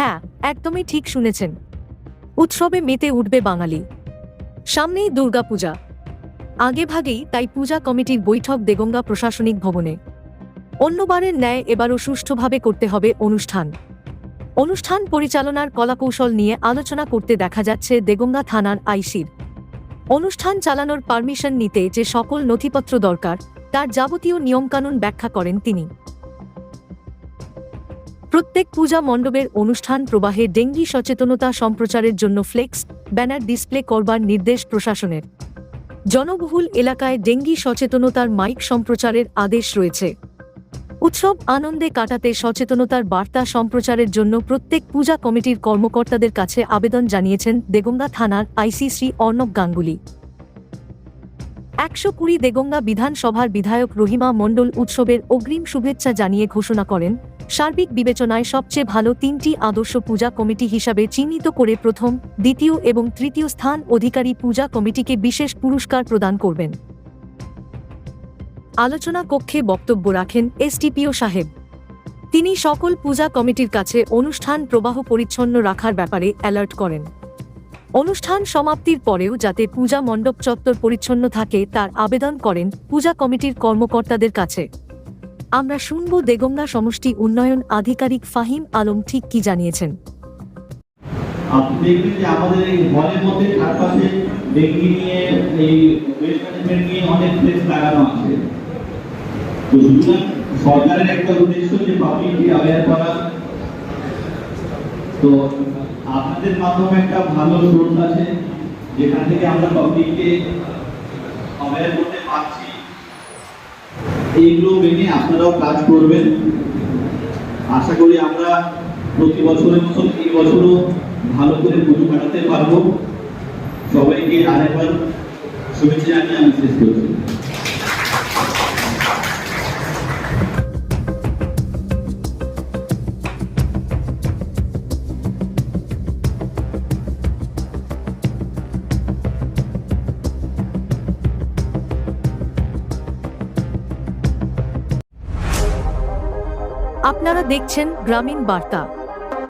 হ্যাঁ একদমই ঠিক শুনেছেন। উৎসবে মেতে উঠবে বাঙালি। সামনেই দুর্গাপূজা। আগে ভাগেই তাই পূজা কমিটির বৈঠক দেগঙ্গা প্রশাসনিক ভবনে। অন্যবারের ন্যায় এবারও সুষ্ঠুভাবে করতে হবে অনুষ্ঠান। অনুষ্ঠান পরিচালনার কলাকৌশল নিয়ে আলোচনা করতে দেখা যাচ্ছে দেগঙ্গা থানার আইসির। অনুষ্ঠান চালানোর পারমিশন নিতে যে সকল নথিপত্র দরকার, তার যাবতীয় নিয়মকানুন ব্যাখ্যা করেন তিনি। প্রত্যেক পূজা মণ্ডপের অনুষ্ঠান প্রবাহে ডেঙ্গি সচেতনতা সম্প্রচারের জন্য ফ্লেক্স, ব্যানার ডিসপ্লে করবার নির্দেশ প্রশাসনের। জনবহুল এলাকায় ডেঙ্গি সচেতনতার মাইক সম্প্রচারের আদেশ রয়েছে। উৎসব আনন্দে কাটাতে সচেতনতার বার্তা সম্প্রচারের জন্য প্রত্যেক পূজা কমিটির কর্মকর্তাদের কাছে আবেদন জানিয়েছেন দেগঙ্গা থানার আইসি শ্রী অর্ণব গাঙ্গুলি। একশো কুড়ি দেগঙ্গা বিধানসভার বিধায়ক রহিমা মণ্ডল উৎসবের অগ্রিম শুভেচ্ছা জানিয়ে ঘোষণা করেন সার্বিক বিবেচনায় সবচেয়ে ভালো তিনটি আদর্শ পূজা কমিটি হিসাবে চিহ্নিত করে প্রথম, দ্বিতীয় এবং তৃতীয় স্থান অধিকারী পূজা কমিটিকে বিশেষ পুরস্কার প্রদান করবেন। আলোচনা কক্ষে বক্তব্য রাখেন এসডিপিও সাহেব। তিনি সকল পূজা কমিটির কাছে অনুষ্ঠান প্রবাহ পরিচ্ছন্ন রাখার ব্যাপারে অ্যালার্ট করেন। অনুষ্ঠান সমাপ্তির পরেও যাতে পূজা মণ্ডপ চত্বর পরিচ্ছন্ন থাকে তার আবেদন করেন পূজা কমিটির কর্মকর্তাদের কাছে। আমরা শুনব দেগঙ্গা সমষ্টি উন্নয়ন আধিকারিক ফাহিম আলম ঠিক কি জানিয়েছেন। দেখবেন যে আমাদের এই মধ্যে চারপাশে ডেঙ্গি নিয়ে, এই ওয়েস্ট ম্যানেজমেন্ট নিয়ে অনেক লাগানো আছে। তো সুতরাং সরকারের একটা উদ্দেশ্য যে পাবলিককে করা। তো আপনাদের মাধ্যমে একটা ভালো সোর্স আছে, যেখান থেকে আমরা পাবলিককে করতে পারছি। এইগুলো মেনে আপনারাও কাজ করবেন। আশা করি আমরা প্রতি বছরের মতন এই বছরও ভালো করে পুজো কাটাতে পারব। সবাইকে আরেকবার শুভেচ্ছা জানিয়ে আমি শেষ করছি। আপনারা দেখছেন গ্রামীণ বার্তা।